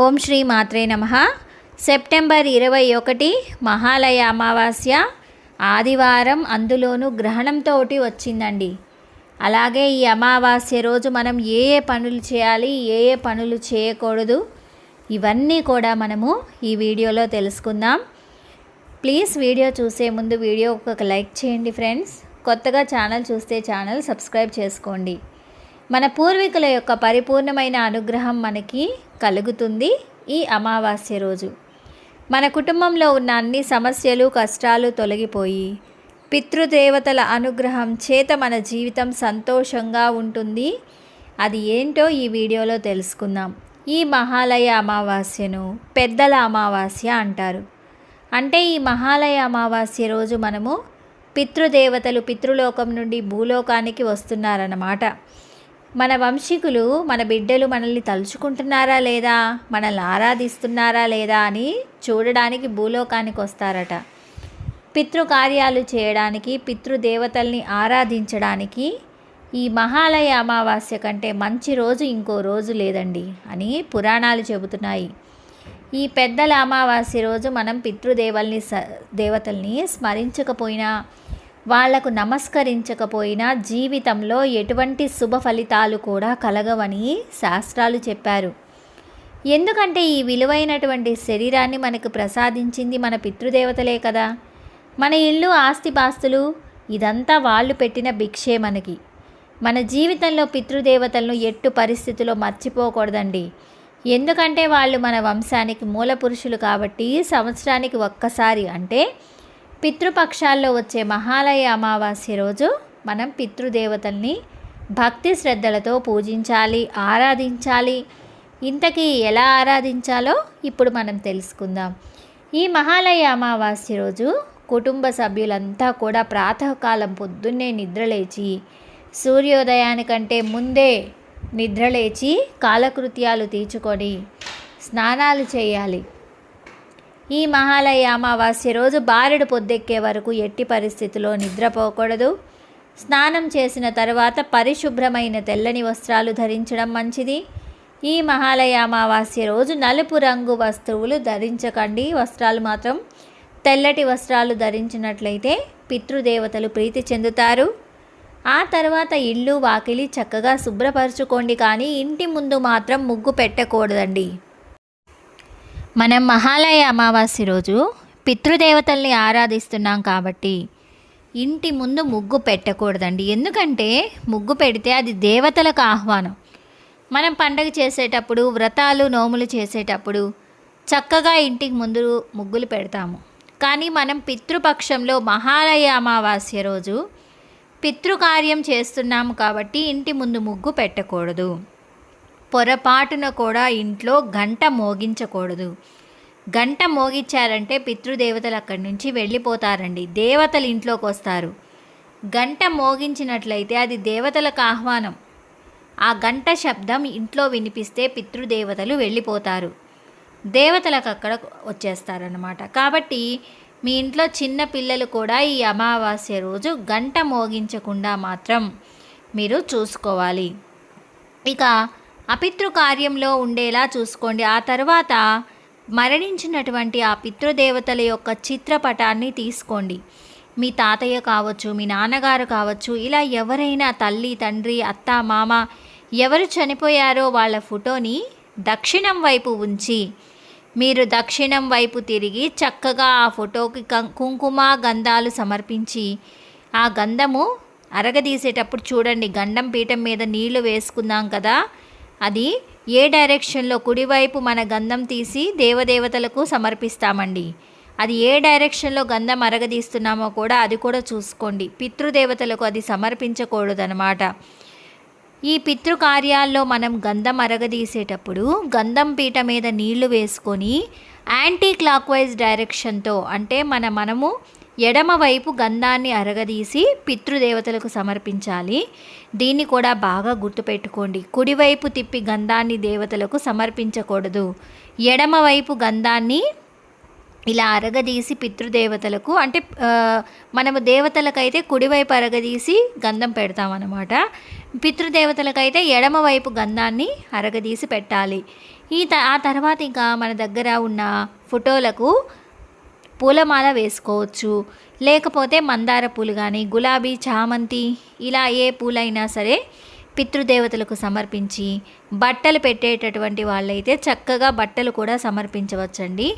ఓం శ్రీ మాత్రే నమ. సెప్టెంబర్ ఇరవై ఒకటి మహాలయ అమావాస్య. ఆదివారం అందులోనూ గ్రహణంతో వచ్చిందండి. అలాగే ఈ అమావాస్య రోజు మనం ఏ ఏ పనులు చేయాలి ఏ ఏ పనులు చేయకూడదు ఇవన్నీ కూడా మనము ఈ వీడియోలో తెలుసుకుందాం. ప్లీజ్ వీడియో చూసే ముందు వీడియో ఒక లైక్ చేయండి ఫ్రెండ్స్. కొత్తగా ఛానల్ చూస్తే ఛానల్ సబ్స్క్రైబ్ చేసుకోండి. మన పూర్వీకుల యొక్క పరిపూర్ణమైన అనుగ్రహం మనకి కలుగుతుంది ఈ అమావాస్య రోజు. మన కుటుంబంలో ఉన్న అన్ని సమస్యలు కష్టాలు తొలగిపోయి పితృదేవతల అనుగ్రహం చేత మన జీవితం సంతోషంగా ఉంటుంది. అది ఏంటో ఈ వీడియోలో తెలుసుకుందాం. ఈ మహాలయ అమావాస్యను పెద్దల అమావాస్య అంటారు. అంటే ఈ మహాలయ అమావాస్య రోజు మనము పితృదేవతలు పితృలోకం నుండి భూలోకానికి వస్తున్నారన్నమాట. మన వంశీకులు మన బిడ్డలు మనల్ని తలుచుకుంటున్నారా లేదా? మనల్ని ఆరాధిస్తున్నారా లేదా అని చూడడానికి భూలోకానికి వస్తారట. పితృకార్యాలు చేయడానికి పితృదేవతల్ని ఆరాధించడానికి ఈ మహాలయ అమావాస్య కంటే మంచి రోజు ఇంకో రోజు లేదండి అని పురాణాలు చెబుతున్నాయి. ఈ పెద్దల అమావాస్య రోజు మనం పితృదేవల్ని స దేవతల్ని స్మరించకపోయినా వాళ్ళకు నమస్కరించకపోయినా జీవితంలో ఎటువంటి శుభ ఫలితాలు కూడా కలగవని శాస్త్రాలు చెప్పారు. ఎందుకంటే ఈ విలువైనటువంటి శరీరాన్ని మనకు ప్రసాదించింది మన పితృదేవతలే కదా. మన ఇల్లు ఆస్తిపాస్తులు ఇదంతా వాళ్ళు పెట్టిన భిక్షే మనకి. మన జీవితంలో పితృదేవతలను ఎట్టు పరిస్థితిలో మర్చిపోకూడదండి. ఎందుకంటే వాళ్ళు మన వంశానికి మూల పురుషులు కాబట్టి సంవత్సరానికి ఒక్కసారి అంటే పితృపక్షాల్లో వచ్చే మహాలయ అమావాస్య రోజు మనం పితృదేవతల్ని భక్తి శ్రద్ధలతో పూజించాలి ఆరాధించాలి. ఇంతకీ ఎలా ఆరాధించాలో ఇప్పుడు మనం తెలుసుకుందాం. ఈ మహాలయ అమావాస్య రోజు కుటుంబ సభ్యులంతా కూడా ప్రాతకాలం పొద్దున్నే నిద్రలేచి సూర్యోదయానికంటే ముందే నిద్రలేచి కాలకృత్యాలు తీర్చుకొని స్నానాలు చేయాలి. ఈ మహాలయ అమావాస్య రోజు బారెడు పొద్దెక్కే వరకు ఎట్టి పరిస్థితిలో నిద్రపోకూడదు. స్నానం చేసిన తర్వాత పరిశుభ్రమైన తెల్లని వస్త్రాలు ధరించడం మంచిది. ఈ మహాలయ అమావాస్య రోజు నలుపు రంగు వస్తువులు ధరించకండి. వస్త్రాలు మాత్రం తెల్లటి వస్త్రాలు ధరించినట్లయితే పితృదేవతలు ప్రీతి చెందుతారు. ఆ తర్వాత ఇల్లు వాకిలి చక్కగా శుభ్రపరచుకోండి. కానీ ఇంటి ముందు మాత్రం ముగ్గు పెట్టకూడదండి. మనం మహాలయ అమావాస్య రోజు పితృదేవతల్ని ఆరాధిస్తున్నాం కాబట్టి ఇంటి ముందు ముగ్గు పెట్టకూడదండి. ఎందుకంటే ముగ్గు పెడితే అది దేవతలకు ఆహ్వానం. మనం పండగ చేసేటప్పుడు వ్రతాలు నోములు చేసేటప్పుడు చక్కగా ఇంటికి ముందు ముగ్గులు పెడతాము. కానీ మనం పితృపక్షంలో మహాలయ అమావాస్య రోజు పితృకార్యం చేస్తున్నాము కాబట్టి ఇంటి ముందు ముగ్గు పెట్టకూడదు. పొరపాటున కూడా ఇంట్లో గంట మోగించకూడదు. గంట మోగించారంటే పితృదేవతలు అక్కడి నుంచి వెళ్ళిపోతారండి. దేవతలు ఇంట్లోకి వస్తారు. గంట మోగించినట్లయితే అది దేవతలకు ఆహ్వానం. ఆ గంట శబ్దం ఇంట్లో వినిపిస్తే పితృదేవతలు వెళ్ళిపోతారు. దేవతలకు అక్కడ వచ్చేస్తారనమాట కాబట్టి మీ ఇంట్లో చిన్న పిల్లలు కూడా ఈ అమావాస్య రోజు గంట మోగించకుండా మాత్రం మీరు చూసుకోవాలి. ఇక అపితృ కార్యంలో ఉండేలా చూసుకోండి. ఆ తర్వాత మరణించినటువంటి ఆ పితృదేవతల యొక్క చిత్రపటాన్ని తీసుకోండి. మీ తాతయ్య కావచ్చు మీ నాన్నగారు కావచ్చు ఇలా ఎవరైనా తల్లి తండ్రి అత్త మామ ఎవరు చనిపోయారో వాళ్ళ ఫోటోని దక్షిణం వైపు ఉంచి మీరు దక్షిణం వైపు తిరిగి చక్కగా ఆ ఫోటోకి కుంకుమ గంధాలు సమర్పించి ఆ గంధము అరగదీసేటప్పుడు చూడండి గండం పీఠం మీద నీళ్ళు వేసుకుందాం కదా అది ఏ డైరెక్షన్లో కుడివైపు మన గంధం తీసి దేవదేవతలకు సమర్పిస్తామండి. అది ఏ డైరెక్షన్లో గంధం అరగదీస్తున్నామో కూడా అది కూడా చూసుకోండి. పితృదేవతలకు అది సమర్పించకూడదనమాట ఈ పితృకార్యాల్లో మనం గంధం అరగదీసేటప్పుడు గంధం పీట మీద నీళ్ళు వేసుకొని యాంటీ క్లాక్ వైజ్ డైరెక్షన్తో అంటే మన మనము ఎడమవైపు గంధాన్ని అరగదీసి పితృదేవతలకు సమర్పించాలి. దీన్ని కూడా బాగా గుర్తుపెట్టుకోండి. కుడివైపు తిప్పి గంధాన్ని దేవతలకు సమర్పించకూడదు. ఎడమవైపు గంధాన్ని ఇలా అరగదీసి పితృదేవతలకు అంటే మనము దేవతలకైతే కుడివైపు అరగదీసి గంధం పెడతామన్నమాట. పితృదేవతలకైతే ఎడమవైపు గంధాన్ని అరగదీసి పెట్టాలి. ఈ త ఆ తర్వాత ఇంకా మన దగ్గర ఉన్న ఫోటోలకు పూలమాల వేసుకోవచ్చు. లేకపోతే మందార పూలు కానీ గులాబీ చామంతి ఇలా ఏ పూలైనా సరే పితృదేవతలకు సమర్పించి బట్టలు పెట్టేటటువంటి వాళ్ళైతే చక్కగా బట్టలు కూడా సమర్పించవచ్చండి.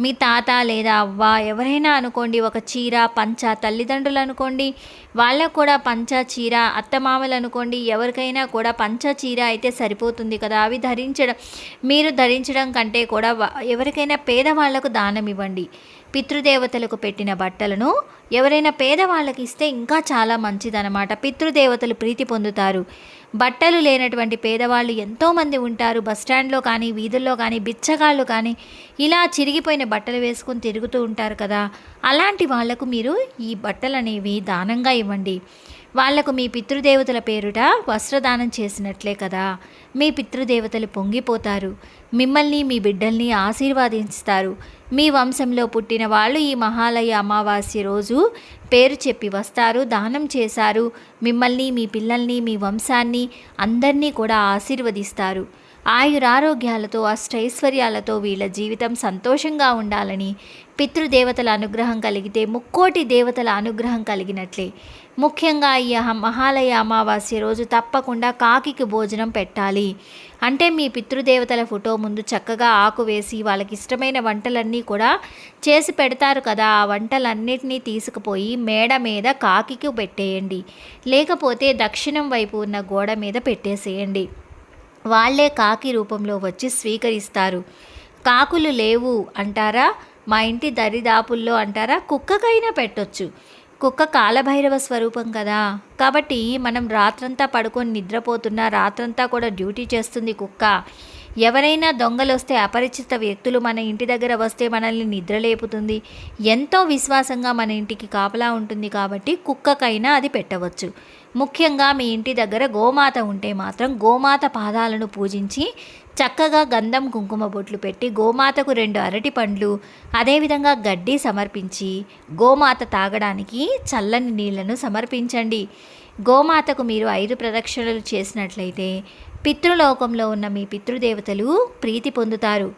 మీ తాత లేదా అవ్వ ఎవరైనా అనుకోండి ఒక చీర పంచ తల్లిదండ్రులు అనుకోండి వాళ్ళకు కూడా పంచ చీర అత్తమామలు అనుకోండి ఎవరికైనా కూడా పంచ చీర అయితే సరిపోతుంది కదా. అవి ధరించడం మీరు ధరించడం కంటే కూడా ఎవరికైనా పేదవాళ్ళకు దానం ఇవ్వండి. పితృదేవతలకు పెట్టిన బట్టలను ఎవరైనా పేదవాళ్ళకి ఇస్తే ఇంకా చాలా మంచిదన్నమాట. పితృదేవతలు ప్రీతి పొందుతారు. బట్టలు లేనటువంటి పేదవాళ్ళు ఎంతోమంది ఉంటారు. బస్టాండ్లో కానీ వీధుల్లో కానీ బిచ్చగాళ్ళు కానీ ఇలా చిరిగిపోయిన బట్టలు వేసుకొని తిరుగుతూ ఉంటారు కదా. అలాంటి వాళ్ళకు మీరు ఈ బట్టలు అనేవి దానంగా ఇవ్వండి. వాళ్ళకు మీ పితృదేవతల పేరుట వస్త్రదానం చేసినట్లే కదా. మీ పితృదేవతలు పొంగిపోతారు. మిమ్మల్ని మీ బిడ్డల్ని ఆశీర్వాదిస్తారు మీ వంశంలో పుట్టిన వాళ్ళు ఈ మహాలయ అమావాస్య రోజు పేరు చెప్పి వస్తారు దానం చేశారు. మిమ్మల్ని మీ పిల్లల్ని మీ వంశాన్ని అందరినీ కూడా ఆశీర్వదిస్తారు. ఆయురారోగ్యాలతో అష్టైశ్వర్యాలతో వీళ్ళ జీవితం సంతోషంగా ఉండాలని పితృదేవతల అనుగ్రహం కలిగితే ముక్కోటి దేవతల అనుగ్రహం కలిగినట్లే. ముఖ్యంగా ఈ మహాలయ అమావాస్య రోజు తప్పకుండా కాకికి భోజనం పెట్టాలి. అంటే మీ పితృదేవతల ఫోటో ముందు చక్కగా ఆకు వేసి వాళ్ళకి ఇష్టమైన వంటలన్నీ కూడా చేసి పెడతారు కదా. ఆ వంటలన్నిటినీ తీసుకుపోయి మేడ మీద కాకికి పెట్టేయండి. లేకపోతే దక్షిణం వైపు ఉన్న గోడ మీద పెట్టేసేయండి. వాళ్ళే కాకి రూపంలో వచ్చి స్వీకరిస్తారు. కాకులు లేవు అంటారా? మా ఇంటి దరిదాపుల్లో అంటారా? కుక్కకైనా పెట్టొచ్చు. కుక్క కాలభైరవ స్వరూపం కదా. కాబట్టి మనం రాత్రంతా పడుకొని నిద్రపోతున్నా రాత్రంతా కూడా డ్యూటీ చేస్తుంది కుక్క. ఎవరైనా దొంగలు వస్తే అపరిచిత వ్యక్తులు మన ఇంటి దగ్గర వస్తే మనల్ని నిద్రలేపుతుంది ఎంతో విశ్వాసంగా మన ఇంటికి కాపలా ఉంటుంది కాబట్టి కుక్కకైనా అది పెట్టవచ్చు. ముఖ్యంగా మీ ఇంటి దగ్గర గోమాత ఉంటే మాత్రం గోమాత పాదాలను పూజించి చక్కగా గంధం కుంకుమ బొట్లు పెట్టి గోమాతకు రెండు అరటి పండ్లు అదేవిధంగా గడ్డి సమర్పించి గోమాత తాగడానికి చల్లని నీళ్ళను సమర్పించండి. గోమాతకు మీరు ఐదు ప్రదక్షిణలు చేసినట్లయితే పితృలోకంలో ఉన్న మీ పితృదేవతలు ప్రీతి పొందుతారు.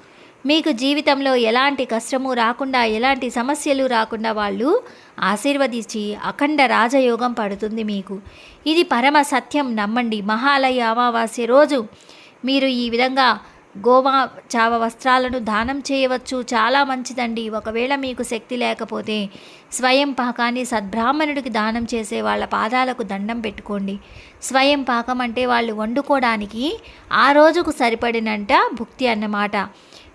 మీకు జీవితంలో ఎలాంటి కష్టము రాకుండా ఎలాంటి సమస్యలు రాకుండా వాళ్ళు ఆశీర్వదించి అఖండ రాజయోగం పడుతుంది మీకు. ఇది పరమ సత్యం. నమ్మండి. మహాలయ అమావాస్య రోజు మీరు ఈ విధంగా గోవా చావ వస్త్రాలను దానం చేయవచ్చు. చాలా మంచిదండి. ఒకవేళ మీకు శక్తి లేకపోతే స్వయం పాకాన్ని సద్బ్రాహ్మణుడికి దానం చేసే వాళ్ళ పాదాలకు దండం పెట్టుకోండి. స్వయం పాకం అంటే వాళ్ళు వండుకోవడానికి ఆ రోజుకు సరిపడినంట భుక్తి అన్నమాట.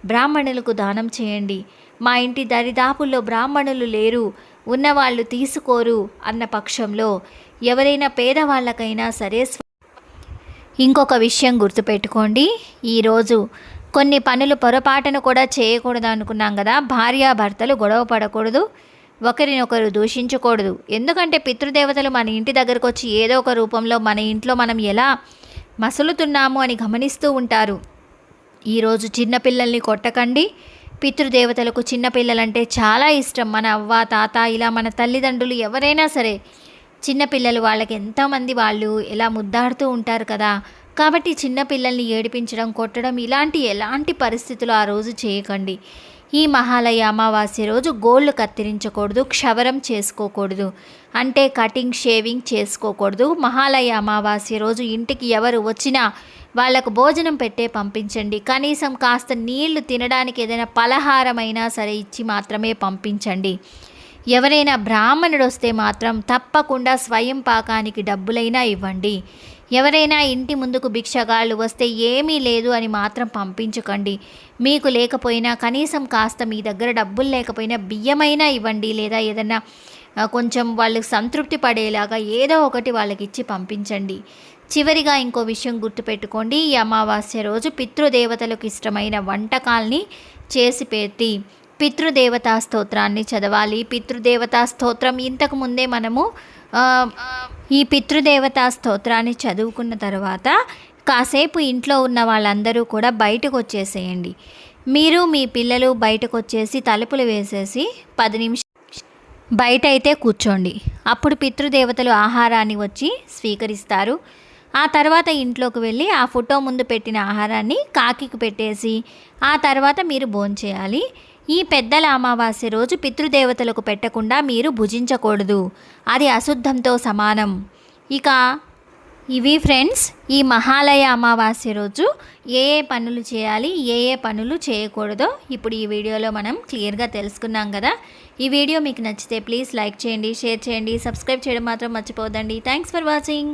బ్రాహ్మణులకు దానం చేయండి. మా ఇంటి దరిదాపుల్లో బ్రాహ్మణులు లేరు. ఉన్నవాళ్ళు తీసుకోరు అన్న పక్షంలో ఎవరైనా పేదవాళ్ళకైనా సరే ఇంకొక విషయం గుర్తుపెట్టుకోండి. ఈరోజు కొన్ని పనులు పొరపాటును కూడా చేయకూడదు అనుకున్నాం కదా. భార్యాభర్తలు గొడవ పడకూడదు. ఒకరినొకరు దూషించకూడదు. ఎందుకంటే పితృదేవతలు మన ఇంటి దగ్గరకు వచ్చి ఏదో ఒక రూపంలో మన ఇంట్లో మనం ఎలా మసులుతున్నాము అని గమనిస్తూ ఉంటారు. ఈరోజు చిన్నపిల్లల్ని కొట్టకండి. పితృదేవతలకు చిన్నపిల్లలంటే చాలా ఇష్టం. మన అవ్వ తాత ఇలా మన తల్లిదండ్రులు ఎవరైనా సరే చిన్నపిల్లలు వాళ్ళకి ఎంతమంది వాళ్ళు ఎలా ముద్దాడుతూ ఉంటారు కదా. కాబట్టి చిన్నపిల్లల్ని ఏడిపించడం కొట్టడం ఇలాంటి ఎలాంటి పరిస్థితులు ఆ రోజు చేయకండి. ఈ మహాలయ అమావాస్య రోజు గోళ్ళు కత్తిరించకూడదు క్షవరం చేసుకోకూడదు అంటే కటింగ్ షేవింగ్ చేసుకోకూడదు. మహాలయ అమావాస్య రోజు ఇంటికి ఎవరు వచ్చినా వాళ్ళకు భోజనం పెట్టే పంపించండి. కనీసం కాస్త నీళ్ళు తినడానికి ఏదైనా పలహారమైనా సరే ఇచ్చి మాత్రమే పంపించండి. ఎవరైనా బ్రాహ్మణుడు వస్తే మాత్రం తప్పకుండా స్వయం పాకానికి డబ్బులైనా ఇవ్వండి. ఎవరైనా ఇంటి ముందుకు భిక్షగాళ్ళు వస్తే ఏమీ లేదు అని మాత్రం పంపించకండి. మీకు లేకపోయినా కనీసం కాస్త మీ దగ్గర డబ్బులు లేకపోయినా బియ్యమైనా ఇవ్వండి లేదా ఏదైనా కొంచెం వాళ్ళకి సంతృప్తి పడేలాగా ఏదో ఒకటి వాళ్ళకి ఇచ్చి పంపించండి. చివరిగా ఇంకో విషయం గుర్తుపెట్టుకోండి. ఈ అమావాస్య రోజు పితృదేవతలకు ఇష్టమైన వంటకాల్ని చేసి పెట్టి పితృదేవతా స్తోత్రాన్ని చదవాలి. పితృదేవతా స్తోత్రం ఇంతకు ముందే మనము ఈ పితృదేవతా స్తోత్రాన్ని చదువుకున్న తర్వాత కాసేపు ఇంట్లో ఉన్న వాళ్ళందరూ కూడా బయటకు వచ్చేసేయండి మీరు మీ పిల్లలు బయటకు వచ్చేసి తలుపులు వేసేసి పది నిమిషం బయట అయితే కూర్చోండి. అప్పుడు పితృదేవతలు ఆహారాన్ని వచ్చి స్వీకరిస్తారు. ఆ తర్వాత ఇంట్లోకి వెళ్ళి ఆ ఫోటో ముందు పెట్టిన ఆహారాన్ని కాకికి పెట్టేసి ఆ తర్వాత మీరు భోంచేయాలి. ఈ పెద్దల అమావాస్య రోజు పితృదేవతలకు పెట్టకుండా మీరు భుజించకూడదు. అది అశుద్ధంతో సమానం. ఇక ఇవి ఫ్రెండ్స్ ఈ మహాలయ అమావాస్య రోజు ఏ ఏ పనులు చేయాలి ఏ ఏ పనులు చేయకూడదో ఇప్పుడు ఈ వీడియోలో మనం క్లియర్గా తెలుసుకున్నాం కదా. ఈ వీడియో మీకు నచ్చితే ప్లీజ్ లైక్ చేయండి షేర్ చేయండి సబ్స్క్రైబ్ చేయడం మాత్రం మర్చిపోదండి థ్యాంక్స్ ఫర్ వాచింగ్.